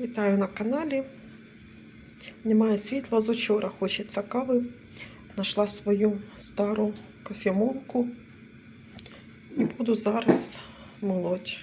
Вітаю на каналі. Немає світла з учора. Хочеться кави. Нашла свою стару кофемолку і буду зараз молоть.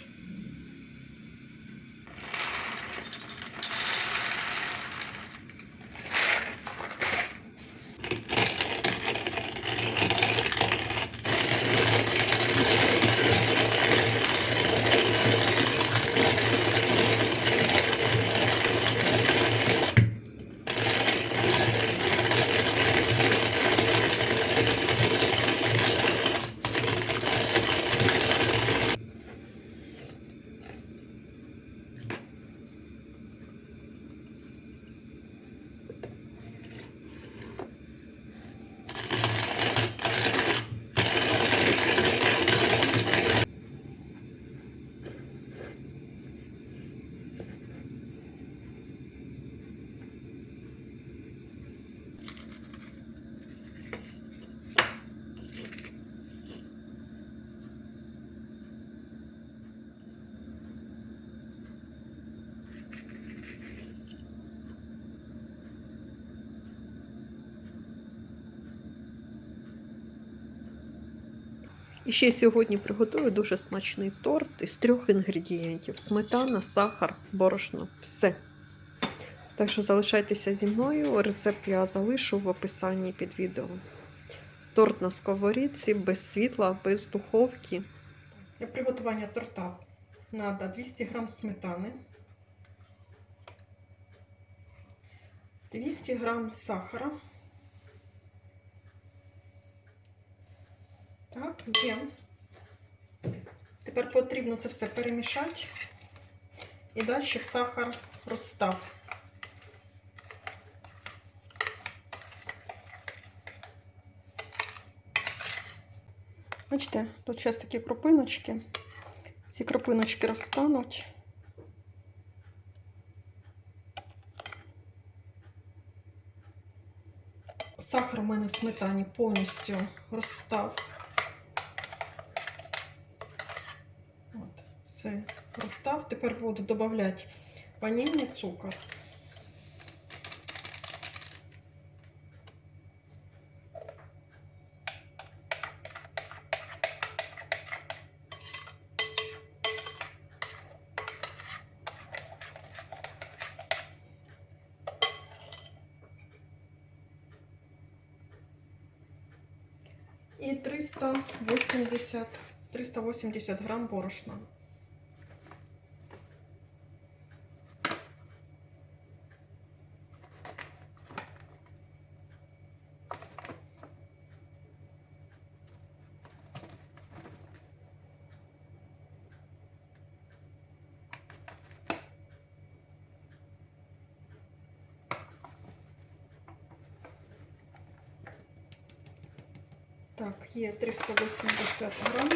І ще сьогодні приготую дуже смачний торт із трьох інгредієнтів: сметана, сахар, борошно. Все. Так що залишайтеся зі мною. Рецепт я залишу в описанні під відео. Торт на сковорідці, без світла, без духовки. Для приготування торта треба 200 г сметани, 200 г сахара. Є. Тепер потрібно це все перемішати і дати, щоб сахар розстав. Бачите, тут зараз такі кропиночки. Ці кропиночки розстануть. Сахар у мене в сметані повністю розстав. От, все розстав. Тепер буду додавати ванільний цукор. І 380, 380 грам борошна. Так, є 380 грам.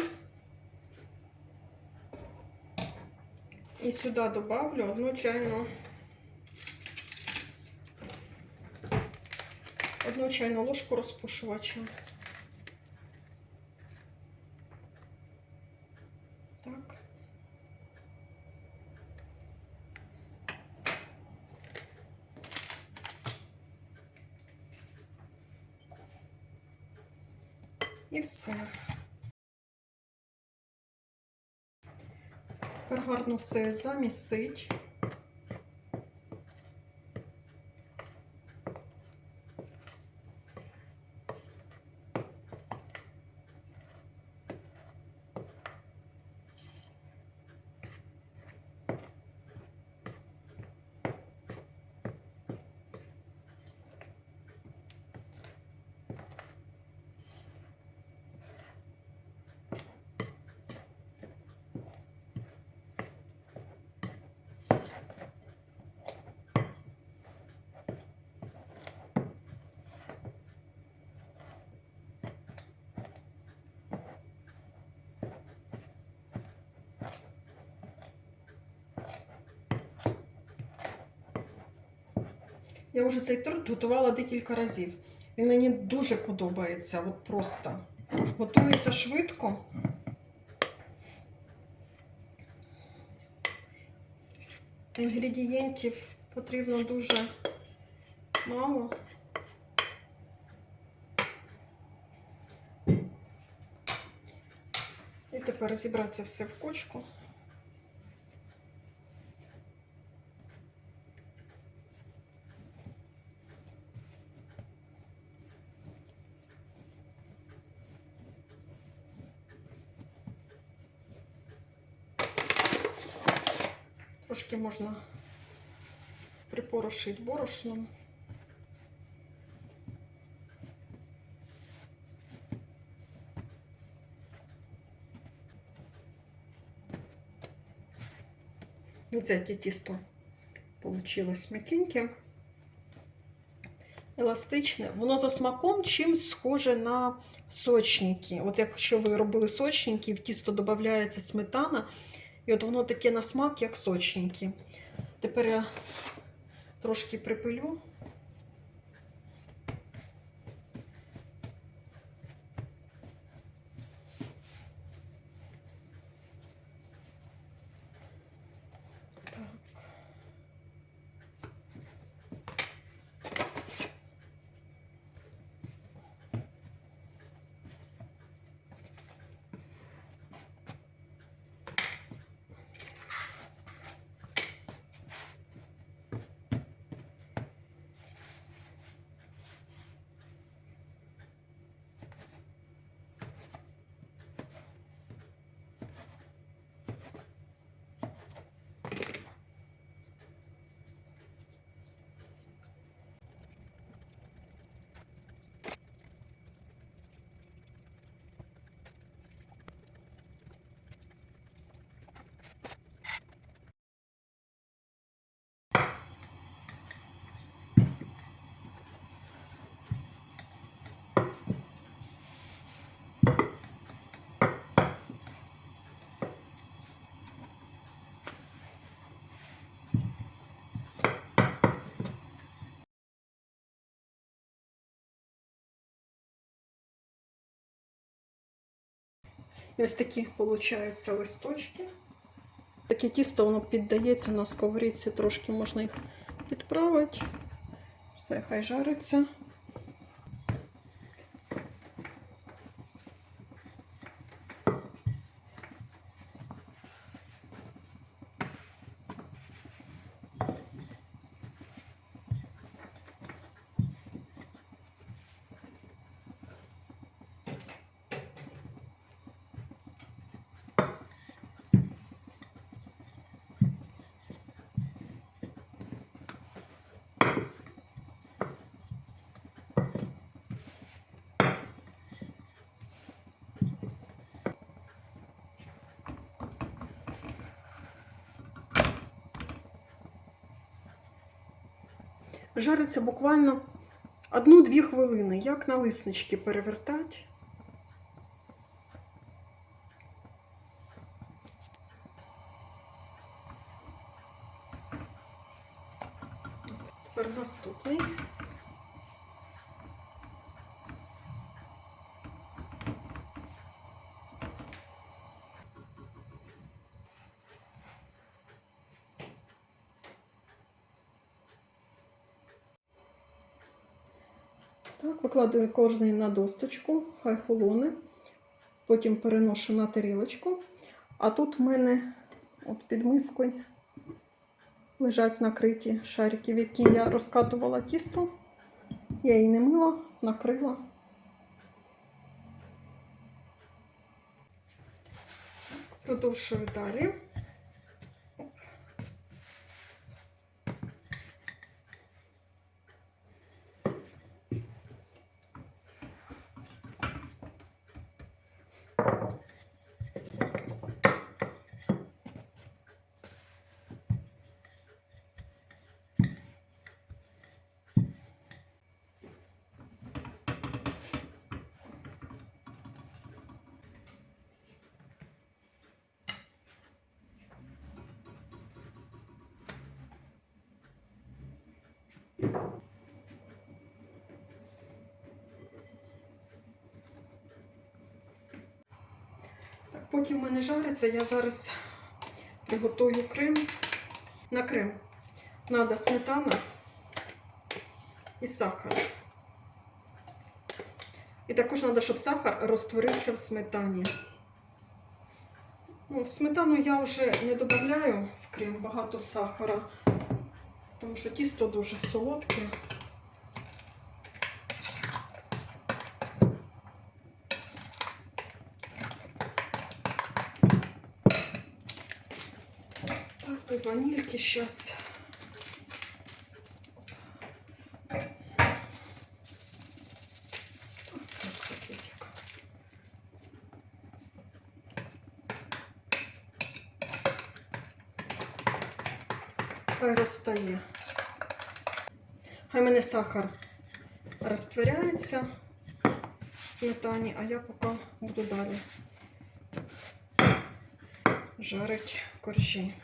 І сюди добавлю одну чайну одну чайну ложку розпушувача. Так. І все. Гарно все замісить. Я вже цей торт готувала декілька разів. Він мені дуже подобається. От просто готується швидко. Інгредієнтів потрібно дуже мало. І тепер зібрати все в кучку. Трошки можна припорошити борошном. Яке тісто получилось м'якеньке, еластичне. Воно за смаком чимсь схоже на сочники. От якщо ви робили сочники, в тісто додається сметана, і от воно таке на смак, як сочненьке. Тепер я трошки припилю. І ось такі виходять листочки. Таке тісто воно піддається на сковорідці, трошки можна їх підправити. Все, хай жариться. Жариться буквально одну-дві хвилини, як налиснички перевертати. Тепер наступний. Так, кожний на досточку, хай холоне. Потім переношу на тарілочку. А тут в мене от під мискою лежать накриті шарики, в які я розкатувала тісто. Я її не мила, накрила. Продовжую далі. Поки в мене жариться, я зараз приготую крем На крем надо сметана і сахар. І також треба, щоб сахар розтворився в сметані. Ну, сметану я вже не додаю в крем багато сахара, тому що тісто дуже солодке. Так, и ванильки сейчас. Хай розтає. Хай мене сахар розтворяється в сметані, а я поки буду далі жарить коржі.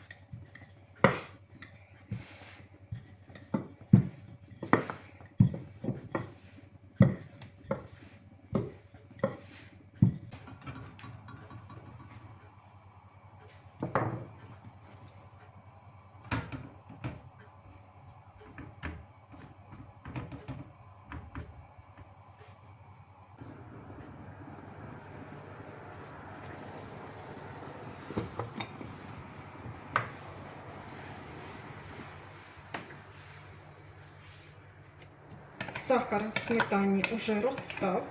Сахар в сметані вже розстав.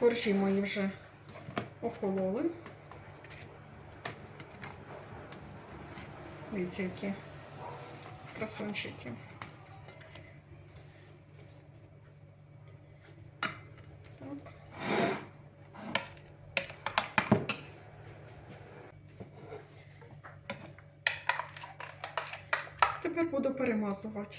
Коржі мої вже охололи. Дивіться, які красунчики. Тепер буду перемазувати.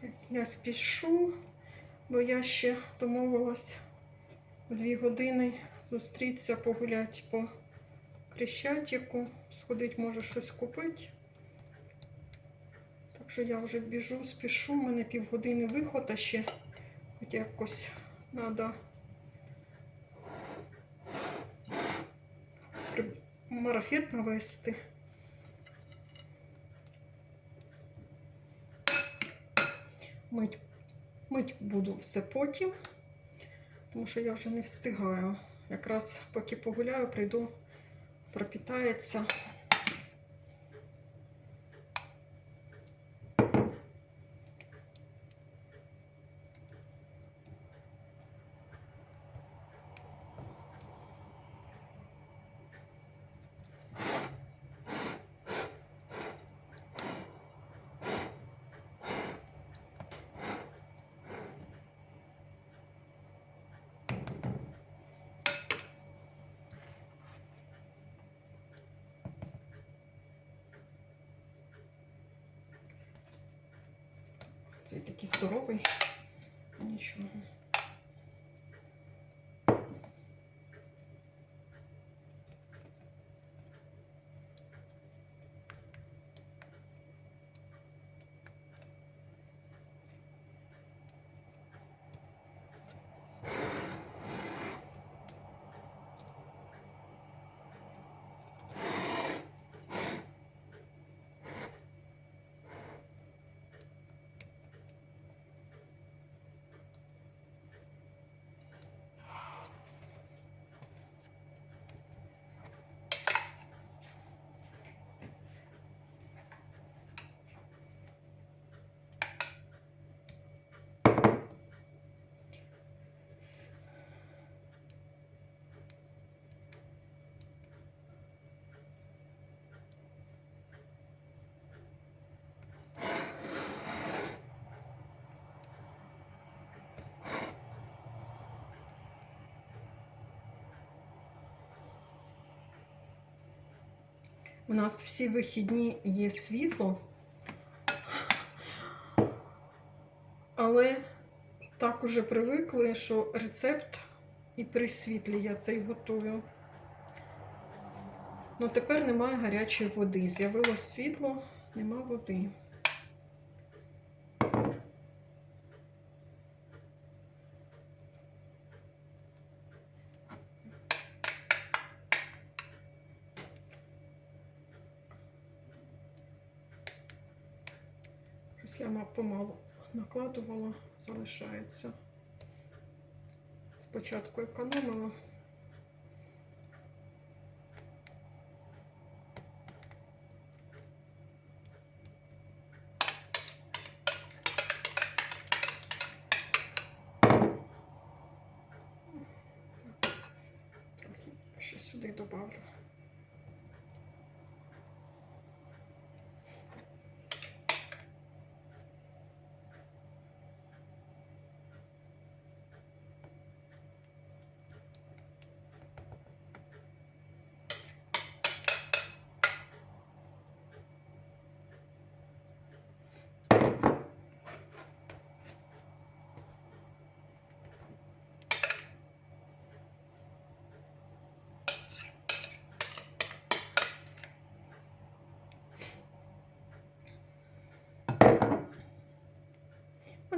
Так, я спішу, бо я ще домовилась в дві години зустрітися, погуляти по Крещатику, сходить, може щось купити. Так що я вже біжу, спішу, у мене півгодини виход, а ще хоч якось треба марафет навести. Мить, мить буду все потім, тому що я вже не встигаю. Якраз поки погуляю, прийду, пропітається. Цей такий здоровий. У нас всі вихідні є світло. Але так уже привикли, що рецепт і при світлі я цей готую. Ну тепер немає гарячої води. З'явилось світло, нема води. Ось я ма- помалу накладувала, залишається. Спочатку економила. Трохи ще сюди добавлю.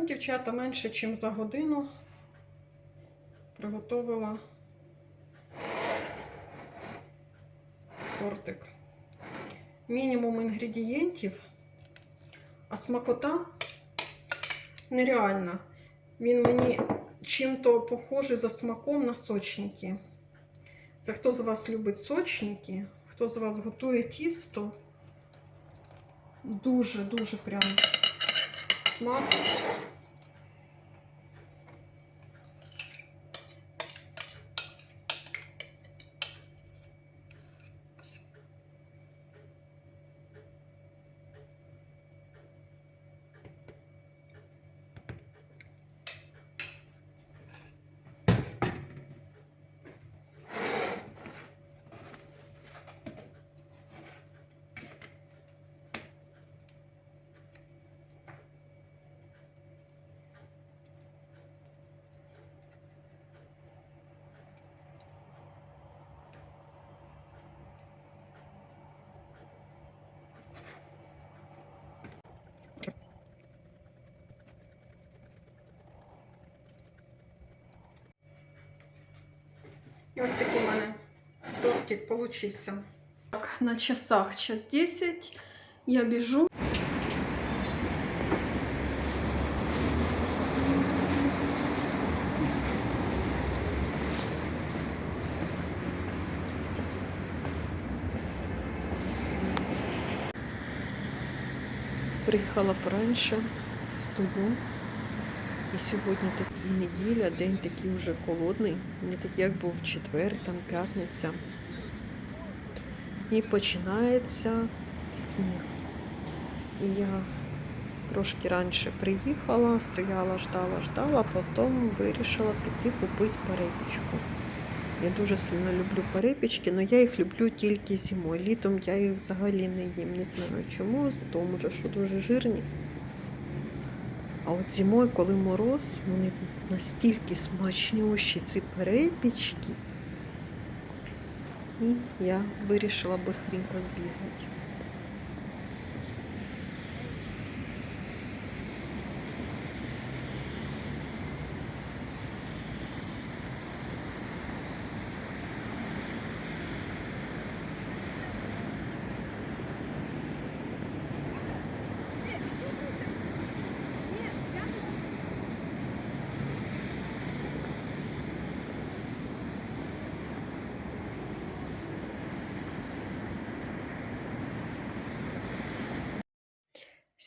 От дівчата менше, ніж за годину приготувала тортик. Мінімум інгредієнтів, а смакота нереальна. Він мені чим-то похожий за смаком на сочники. Це хто з вас любить сочники, хто з вас готує тісто. Дуже-дуже прям смак. Ось такий у тортик получився. Так, на часах час 10. Я біжу. Приїхала пораньше з. І сьогодні такі неділя, день такий вже холодний, не такий, як був четвер, там п'ятниця. І починається сніг. І я трошки раніше приїхала, стояла, ждала, ждала, потім вирішила піти купити перепічку. Я дуже сильно люблю перепічки, але я їх люблю тільки зимою. Літом я їх взагалі не їм. Не знаю чому, тому що дуже жирні. От зимою, коли мороз, вони настільки смачнющі ці перепічки. І я вирішила швидко збігати.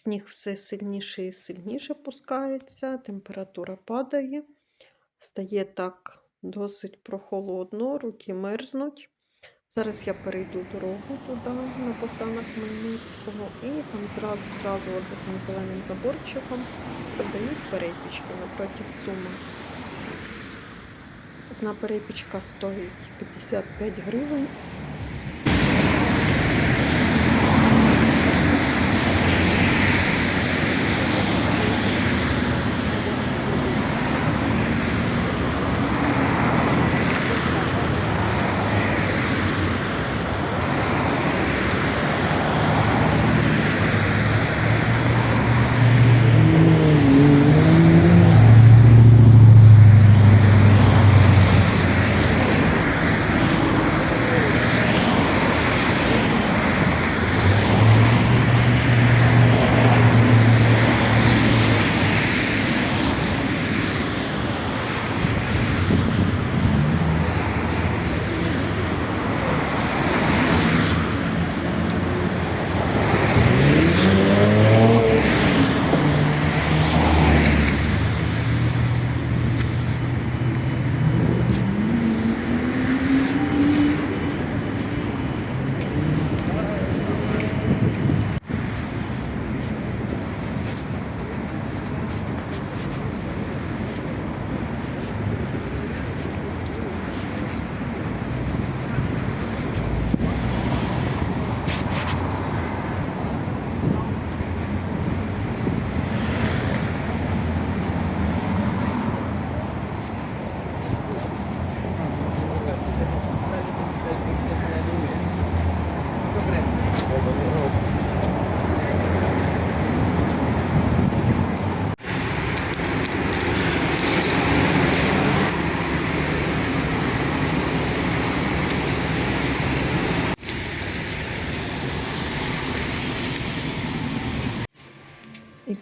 Сніг все сильніше і сильніше пускається, температура падає, стає так досить прохолодно, руки мерзнуть. Зараз я перейду дорогу туди, на Богдана Хмельницького, і там зразу, зразу от за зеленим заборчиком продають перепічки напроти ЦУМа. Одна перепічка стоїть 55 гривень.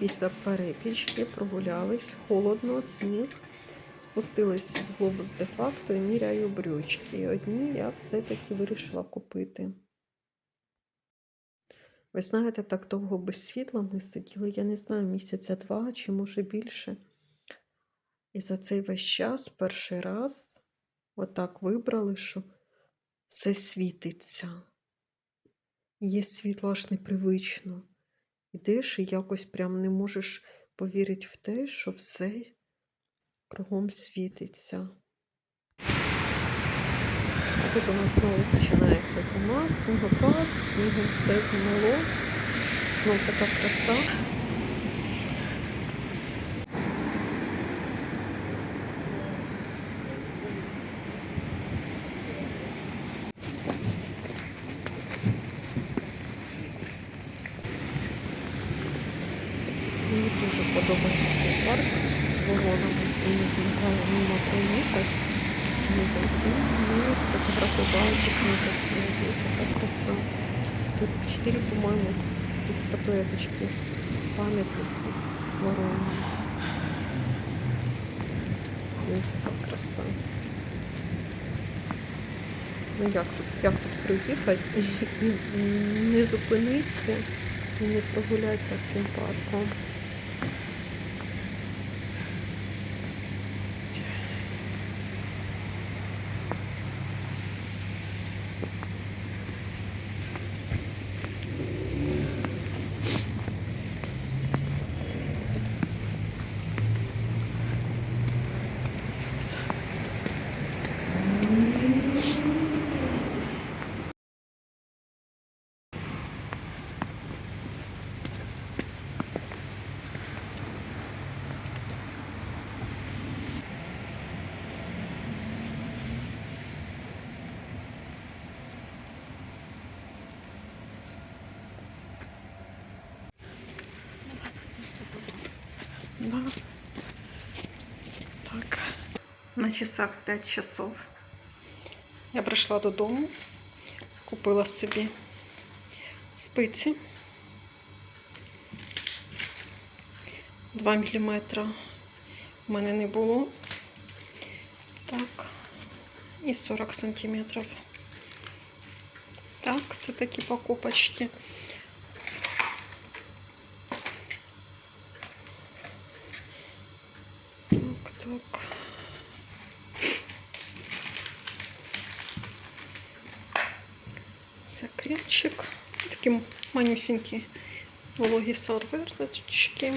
Після перепічки прогулялись холодно, сніг. Спустились в глобус де-факто і міряю брючки. І одні я все-таки вирішила купити. Ви знаєте, так довго без світла ми сиділи, я не знаю, місяця два чи може більше. І за цей весь час перший раз отак вибрали, що все світиться. Є світло аж непривично. Ідеш і якось прям не можеш повірити в те, що все кругом світиться. А тут у нас знову починається зима, снігопад, снігом все змило. Знов така краса. Мені дуже подобається цей парк з воронами. І не зникає мимо проїхати, не зайти, не сфотографувати, не заснути. Яка краса. Тут чотири, по-моєму, тут статуеточки, пам'ятники воронам. Дивіться, яка краса. Ну як тут, як тут приїхати і, і не зупинитися і не прогулятися цим парком. Да. Так. На часах 5 часов. Я прийшла додому, купила собі спиці 2 мм. У мене не було. Так. І 40 сантиметрів. Так, це такі покупочки. Так, так. Це кремчик. Такі вологі салфеточки.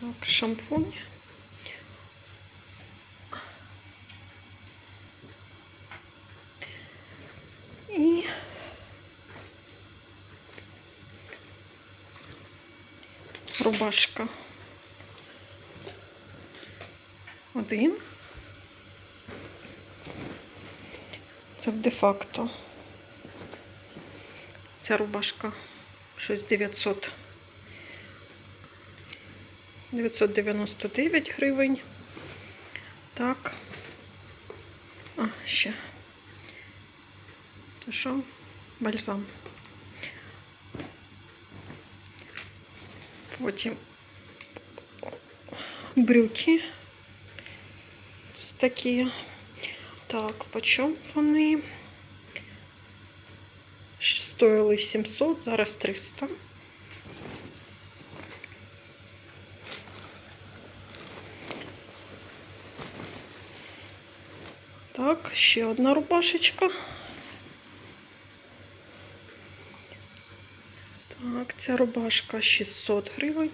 Так, шампунь. І рубашка. Один. Це де-факто. Ця рубашка щось 900. 999 гривень. Так. А, ще. Це що? Бальзам. Потім брюки. Ось такі. Так, почем вони? Стоїли 700, зараз 300. Так, ще одна рубашечка. Так, ця рубашка 600 гривень.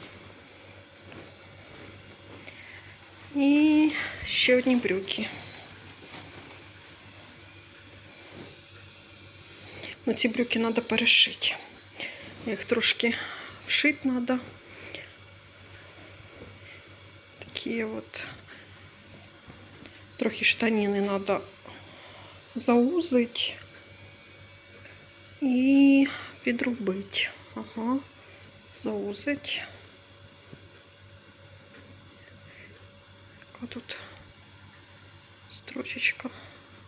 І ще одні брюки. Ну, ці брюки треба перешити. Їх трошки вшити треба. Такі от. Трохи штаніни треба заузити і підробити. Ага, заузить. Яка тут строчечка.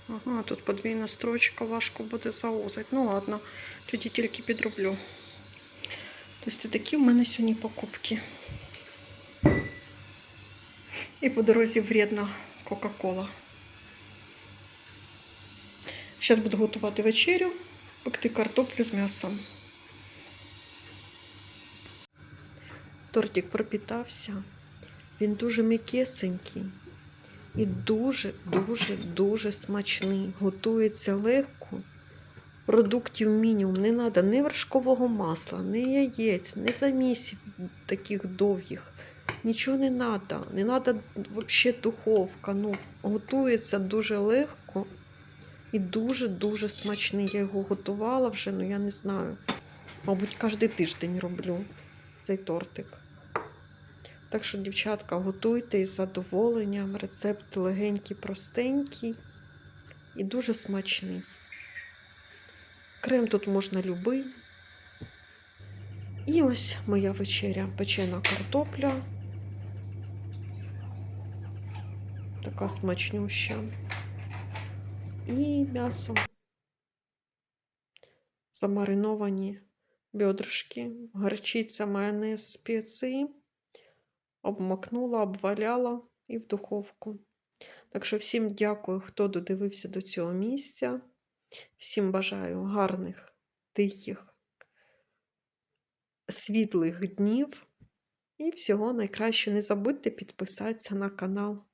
Ага, тут подвійна строчка, важко буде заузити. Ну ладно, тоді тільки підроблю. Тобто такі в мене сьогодні покупки. І по дорозі вредна Кока-Кола. Зараз буду готувати вечерю, пекти картоплю з м'ясом. Тортик пропітався. Він дуже м'якесенький і дуже-дуже дуже смачний. Готується легко. Продуктів мінімум. Не треба ні вершкового масла, ні яєць, ні замісів таких довгих. Нічого не треба. Не треба взагалі духовка. Ну, готується дуже легко і дуже-дуже смачний. Я його готувала вже, ну я не знаю. Мабуть, кожен тиждень роблю цей тортик. Так що, дівчатка, готуйте із задоволенням. Рецепт легенький, простенький і дуже смачний. Крем тут можна любий. І ось моя вечеря. Печена картопля. Така смачнюща. І м'ясо. Замариновані бедрышки, горчиця, майонез, спеції. Обмакнула, обваляла і в духовку. Так що всім дякую, хто додивився до цього місця. Всім бажаю гарних, тихих, світлих днів і всього найкращого. Не забудьте підписатися на канал.